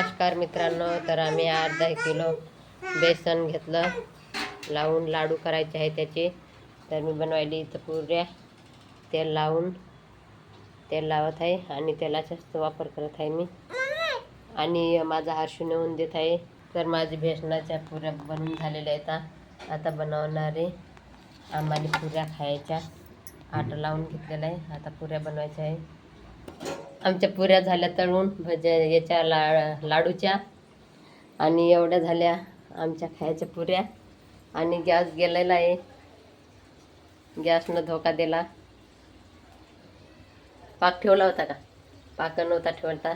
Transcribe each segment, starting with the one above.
नमस्कार मित्रांनो तर आम्ही अर्धा किलो बेसन घेतलं. लावून लाडू करायचे आहे त्याचे. तर मी बनवायली इथं पुऱ्या. तेल लावून तेल लावत आहे आणि तेलाचाच वापर करत आहे मी. आणि माझा हर्षू नेऊन देत आहे. तर माझी बेसनाच्या पुऱ्या बनवून झालेल्या आहेत. आता बनवणारे आम्हाला पुऱ्या खायच्या. आटा लावून घेतलेला आहे. आता पुऱ्या बनवायच्या आहे. आमच्या पुऱ्या झाल्या तळून भज याच्या ला लाडूच्या आणि एवढ्या झाल्या आमच्या खायच्या पुऱ्या. आणि गॅस गेलेला आहे. गॅसनं धोका दिला. पाक ठेवला होता का? पाक नव्हता ठेवता.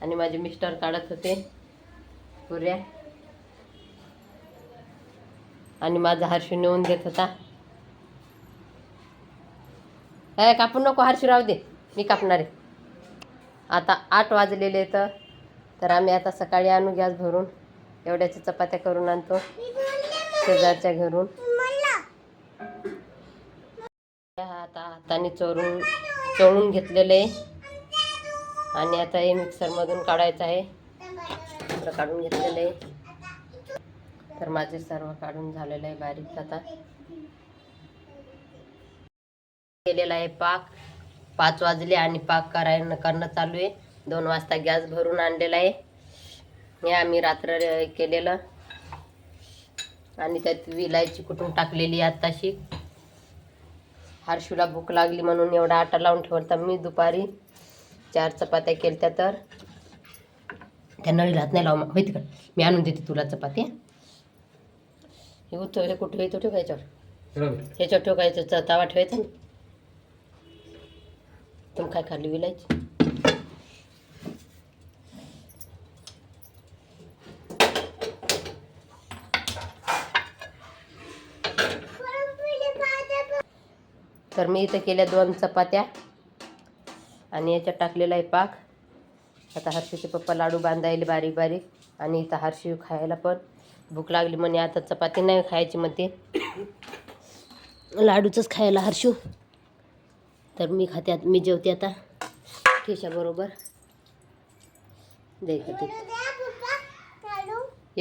आणि माझे मिस्टर काढत होते पुऱ्या. आणि माझा हर्षू नेऊन देत होता. काय कापू नको हर्षू राहू दे. मी कापणार आहे. आता आठ वाजलेले तर तर आम्ही आता सकाळी आणू गॅस भरून. एवढ्याच्या चपात्या करून आणतो. शेजारच्या घरून. आता हाताने चोरून चोळून घेतलेलं आहे. आणि आता हे मिक्सरमधून काढायचं आहे. काढून घेतलेलं आहे. तर माझे सर्व काढून झालेलं आहे बारीक आता. केलेला आहे पाक. पाच वाजले आणि पाक करायला करणं चालू आहे. दोन वाजता गॅस भरून आणलेला आहे. हे आम्ही रात्र केलेलं. आणि त्यात विलायची कुठून टाकलेली आत्ताशी. हर्षूला भूक लागली म्हणून एवढा आटा लावून ठेवता मी दुपारी. चार चपात्या केल्या तर. त्या नळीला हात नाही लाव होय तिकडं. मी आणून देते तुला चपाती. हे उचो हे कुठे येतो ठेव ह्याच्यावर ह्याच्यावर ठेवायचं तवा ठेवायचा ना काय खाल्ली विलायची? तर मी इथं केल्या दोन चपात्या आणि याच्यात टाकलेला आहे पाक. आता हर्षीचे पप्पा लाडू बांधायले बारीक बारीक आणि इथं हर्षी खायला पण भूक लागली म्हणे. आता चपाती नाही खायची म्हणते. लाडूचंच खायला हर्षू. तर मी खाते आता मी जेवते आता. ठेशाबरोबर दे खाते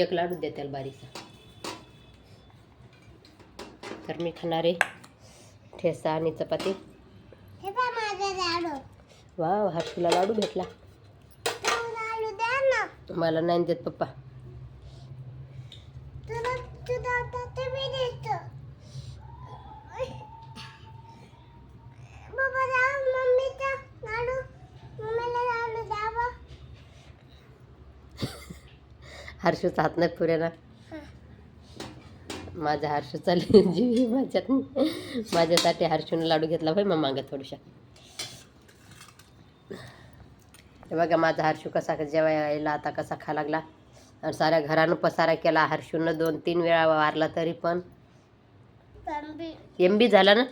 एक लाडू दे त्याला बारीकचा तर मी खाणारे ठेसा आणि चपाती. वा हा तुला लाडू भेटला. मला नाही देत पप्पा. हर्षूचा हात नाही पुऱ्या ना माझ्या हर्षूचा जीव माझ्यात. माझ्यासाठी हर्षूने लाडू घेतला भाई मग मागं थोडीशा. हे बघा माझा हर्षू कसा जेव्हा यायला आता कसा खा लागला. आणि साऱ्या घरानं पसारा केला. हर्षूनं दोन तीन वेळा वारला तरी पण. एम बी झाला ना?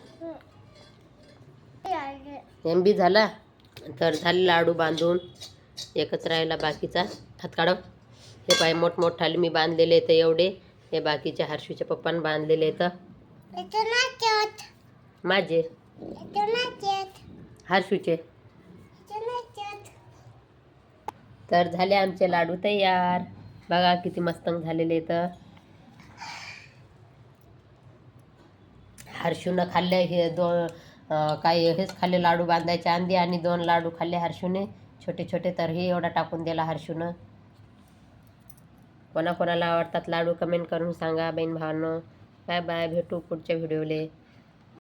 एम बी झाला? तर झाले लाडू बांधून. एकच राहिला बाकीचा. हात काढव. हे पाय मोठमोठाले मी बांधलेले तर एवढे. हे बाकीचे हर्षूच्या पप्पानं बांधलेले तर माझे? हर्षूचे? तर झाले आमचे लाडू तयार. बघा किती मस्तंग झालेले तर हर्षूनं खाल्ले हे दोन काय हेच खाल्ले लाडू बांधायचे अंदी आणि दोन लाडू खाल्ले हर्षूने. छोटे छोटे तर हे एवढा टाकून दिला हर्षूनं. कोणाकोणाला आवडतात लाडू कमेंट करून सांगा बहीण भावांनो. बाय बाय भेटू पुढच्या व्हिडिओले.